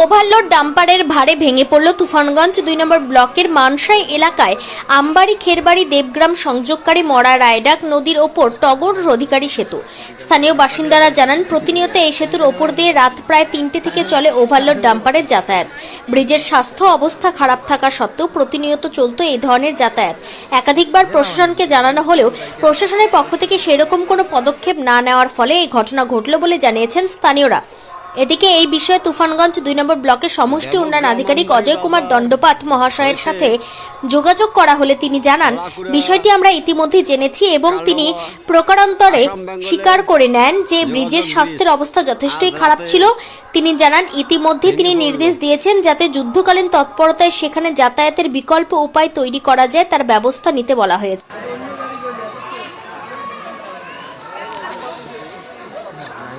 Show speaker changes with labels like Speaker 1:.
Speaker 1: Overload ডাম্পারের ভারে ভেঙে পড়ল তুফানগঞ্জ দুই নম্বর ব্লকের মানসাই এলাকায়। আমবাড়ি, খেরবাড়ি, দেবগ্রাম সংযোগকারী মরা রায়ডাক নদীর ওপর টগর অধিকারী সেতু। স্থানীয় বাসিন্দারা জানান, প্রতিনিয়ত এই সেতুর ওপর দিয়ে রাত প্রায় তিনটে থেকে চলে ওভারলোড ডাম্পারের যাতায়াত। ব্রিজের স্বাস্থ্য অবস্থা খারাপ থাকা সত্ত্বেও প্রতিনিয়ত চলত এই ধরনের যাতায়াত। একাধিকবার প্রশাসনকে জানানো হলেও প্রশাসনের পক্ষ থেকে সেরকম কোনো পদক্ষেপ না নেওয়ার ফলে এই ঘটনা ঘটল বলে জানিয়েছেন স্থানীয়রা। এদিকে এই বিষয়ে তুফানগঞ্জ দুই নম্বর ব্লকের সমষ্টি উন্নয়ন আধিকারিক অজয় কুমার দণ্ডপাত মহাশয়ের সাথে যোগাযোগ করা হলে তিনি জানান, বিষয়টি আমরা ইতিমধ্যে জেনেছি এবং তিনি প্রকারান্তরে স্বীকার করে নেন যে ব্রিজের স্বাস্থ্যের অবস্থা যথেষ্টই খারাপ ছিল। তিনি জানান, ইতিমধ্যে তিনি নির্দেশ দিয়েছেন যাতে যুদ্ধকালীন তৎপরতায় সেখানে যাতায়াতের বিকল্প উপায় তৈরি করা যায়, তার ব্যবস্থা নিতে বলা হয়েছে।